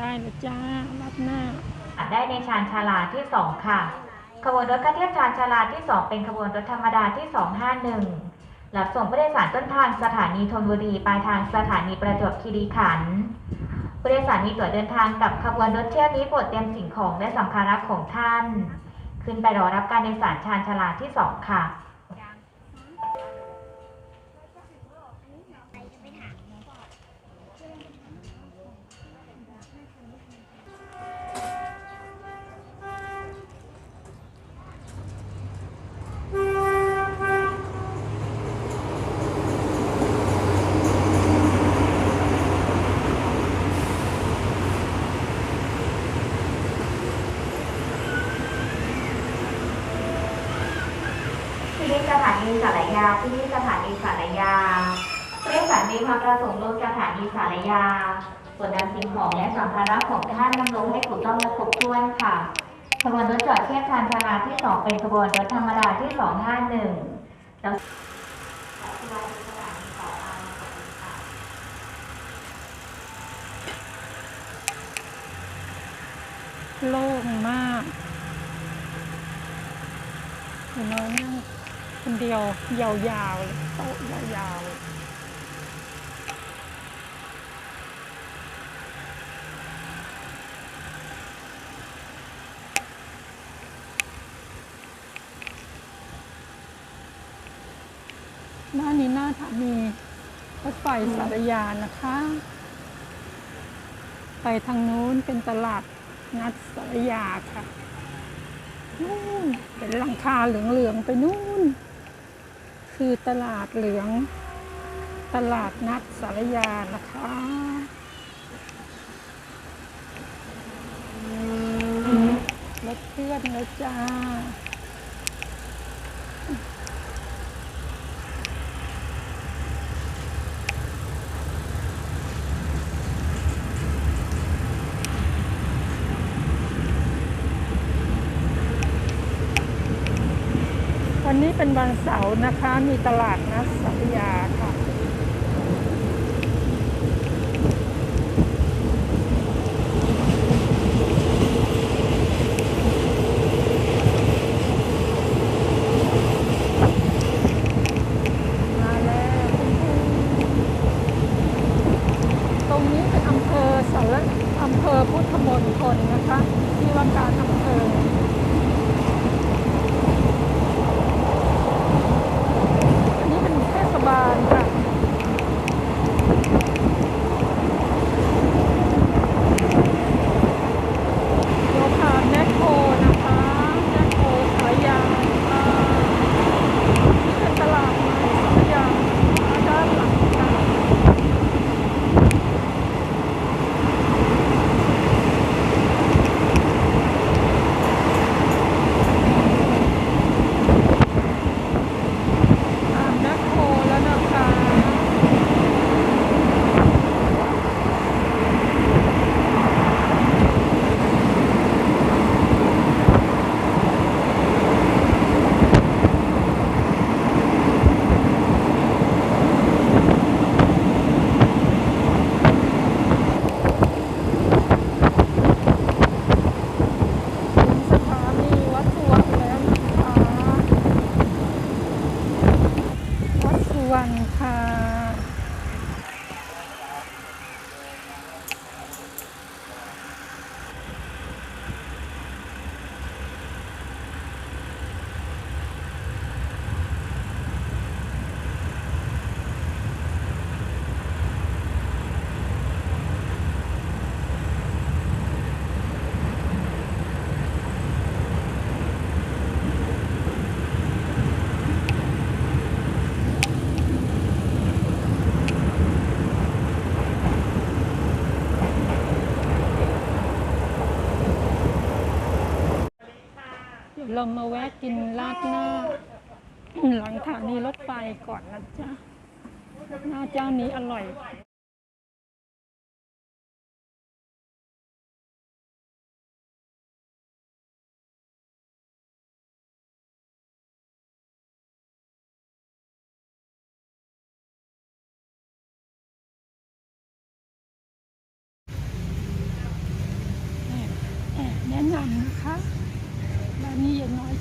ได้นะจ้ารับหน้า ได้ในชานชาลาที่ 2 ค่ะ ขบวนรถคัดเทียบชานชาลาที่ 2 เป็นขบวนรถธรรมดาที่ 251รับส่งผู้โดยสารต้นทางสถานีธนบุรีปลายทางสถานีประจวบคีรีขันธ์ผู้โดยสารมีตั๋วเดินทางกับขบวนรถเที่ยวนี้โปรดเตรียมสิ่งของและสัมภาระของท่าน ขึ้นไปรอรับการโดยสารชานชาลาที่ 2 ค่ะ ที่ นีสานีสารยาที่นี่สถานีสารยาผู้โดยสารมีความประสงค์ลงสถานีสารยาส่วนนำสิ่งของและสัมภาระของท่านนำลงให้ถูกต้องและครบถ้วนค่ะขบวนรถจอดเทียบชานชาลาที่2เป็นขบวนรถธรรมดาที่251แล้วโล่งมากเห็นไหมนั่ง คนเดียวยาวๆเลยโต๊ะยาวๆหน้านี้หน้าถานีรถไฟสารยานะคะ ไปทางนู้นเป็นตลาดนัดสารยาค่ะนู่นเป็นหลังคาเหลืองๆไปนู่น คือตลาดเหลือง ตลาดนัดสารยานะคะรถเพื่อนนะจ้า วันนี้เป็นวันเสาร์นะคะ มีตลาดนัดสารยาค่ะมาแล้วตรงนี้เป็นอำเภอสารอำเภอพุทธมณฑลนะคะ ที่ว่าการอำเภอ อันนี้ เป็นเทศบาลค่ะ โยธาแมคโครนะคะแมคโครสายยางค่ะนี่เป็นตลาดใหม่สายยางด้านหลังค่ะ อ่าแมคโครแล้วนะคะ ถึงสถานีวัดสุวรรณแล้วนะคะ วัดสุวรรณค่ะ เรามาแวะกินราดหน้า หลังสถานีรถไฟก่อนนะจ๊ะหน้าเจ้านี้อร่อย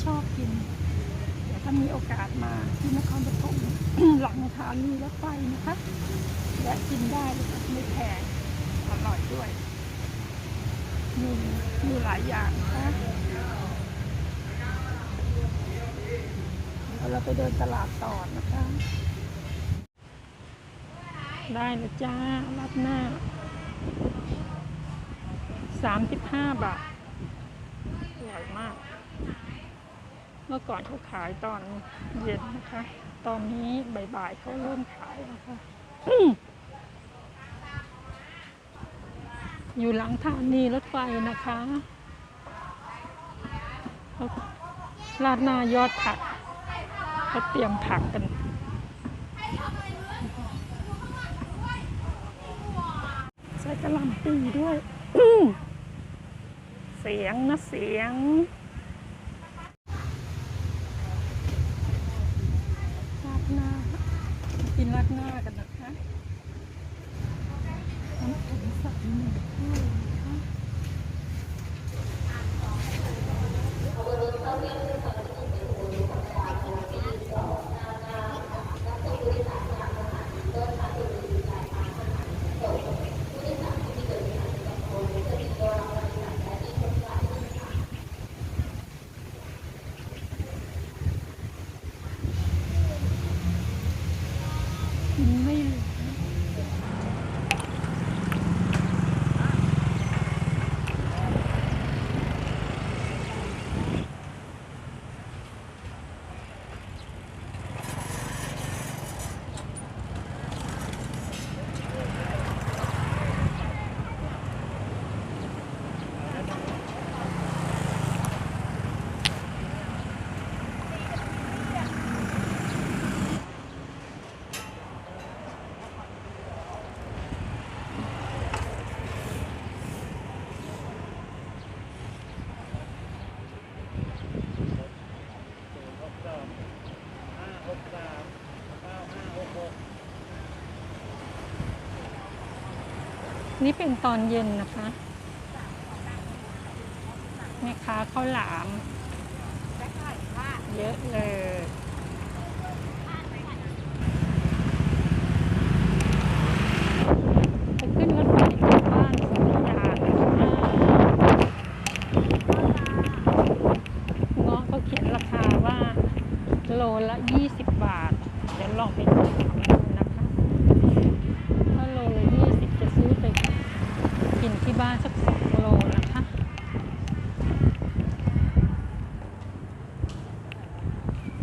ชอบกิน เดี๋ยวถ้ามีโอกาสมาที่นครปฐมหลังสถานีรถไฟนะคะแวะกินได้เลยไม่แพงอร่อยด้วย มีมีหลายอย่างนะคะเดี๋ยวเราไปเดินตลาดต่อนะคะ ได้เลยจ้ารับหน้าสามสิบห้าบาทอร่อยมาก เมื่อก่อนเขาขายตอนเย็นนะคะ ตอนนี้บ่ายๆเขาเริ่มขายแล้วค่ะอยู่หลังสถานีรถไฟนะคะเขาดหน้ายอดผักเขาเตรียมผักกันใส่กระลำปีด้วยเสียงนะเสียง ราดหน้า กินรัดหน้ากันำแข็งใสหนึ่งถ้วยนะคะ กินไม่เหลือ นี่เป็นตอนเย็นนะคะแม่ค้าข้าวหลาม เยอะเลย จะขึ้นรถไฟกลับบ้านสัญญานะคะเงาะเขาเขียนราคาว่า โลละ 20 บาท เดี๋ยวลองไปดูนะคะ ถ้าโลละ 20 จะซื้อไปกินที่บ้านสักสองโลนะคะ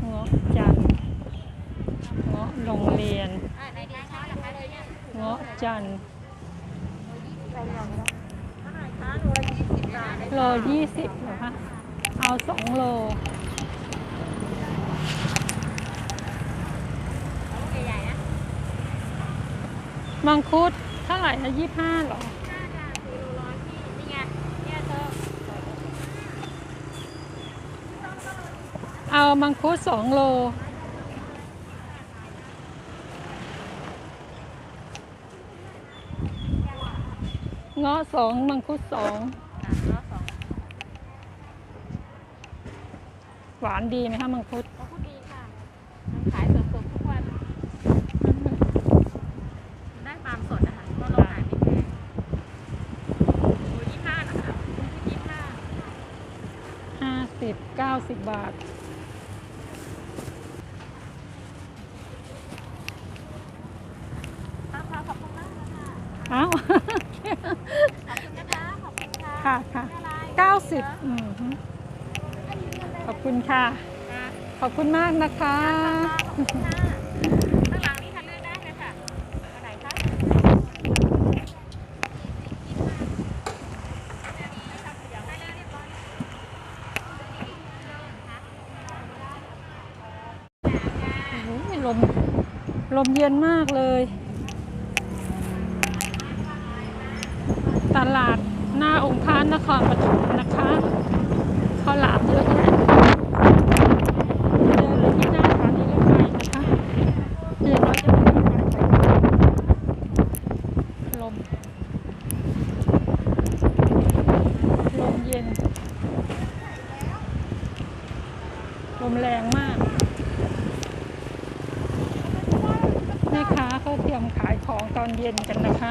เงาะจันทร์เงาะ โรงเรียนเงาะจันโลยี่สิบเหรอคะเอาสองโลมังคุดเท่าไหร่นะยี่ห้าหรอเอามังคุดสองโล เงาะสองมังคุดสองหวานดีไหมคะมังคุดขายสดๆทุกวัน ได้ความสดนะคะก็เราขายไม่แพงโอ้ยี่ห้านะคะคุณคิดยี่ห้าห้าสิบเก้าสิบบาท ตามค่ะขอบคุณมากนะคะ เอ้า ขอบคุณนะคะขอบคุณค่ะ ค่ะค่ะ อะไร เก้าสิบอืมฮึขอบ ค่ะ ขอบคุณมากนะคะข้างหลังนี้ค่ะเลือกได้เลยค่ะอันไหนคะโอ้ยลม ลมเย็นมากเลย ตลาดหน้าองค์พระนครปฐม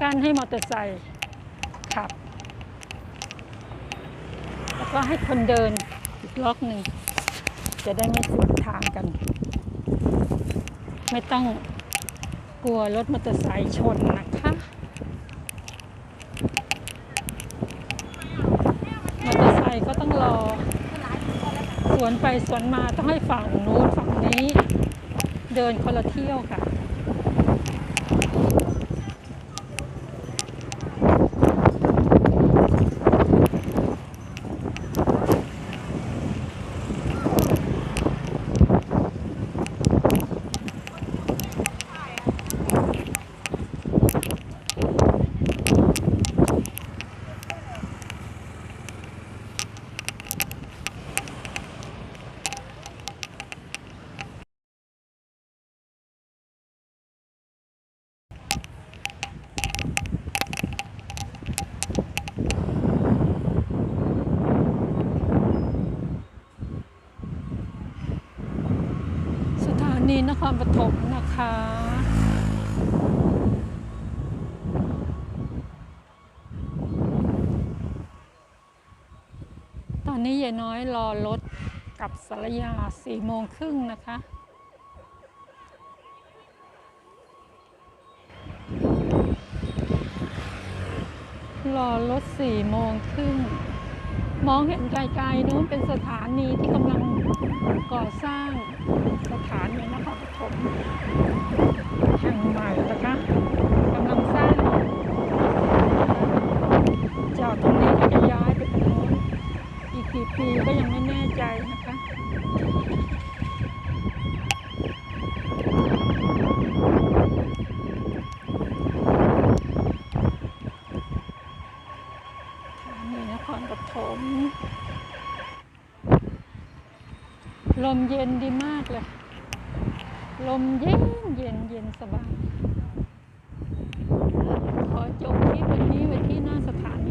กั้นให้มอเตอร์ไซค์ขับ แล้วก็ให้คนเดินอีกล็อกหนึ่ง จะได้ไม่สวนทางกัน ไม่ต้องกลัวรถมอเตอร์ไซค์ชนนะคะมอเตอร์ไซค์ก็ต้องรอ สวนไปสวนมาต้องให้ฝั่งนู้นฝั่งนี้ เดินคนละเที่ยวค่ะ สถา นีนครปฐมนะคะ ตอนนี้ยายน้อยรอรถกับสารยาสี่โมงครึ่งนะคะรอรถสี่โมงครึ่ง มองเห็นไกลๆนู้นเป็นสถานีที่กำลังก่อสร้าง สถานีนครปฐมแห่งใหม่นะคะกำลังสร้างจากตรงนี้ก็จะย้ายไปตรงนู้นอีกกี่ปีก็ยังไม่แน่ใจนะคะ ลมเย็นดีมากเลย ลมเย็นเย็นเย็นสบาย ขอจบคลิปวันนี้ไว้ที่หน้าสถาน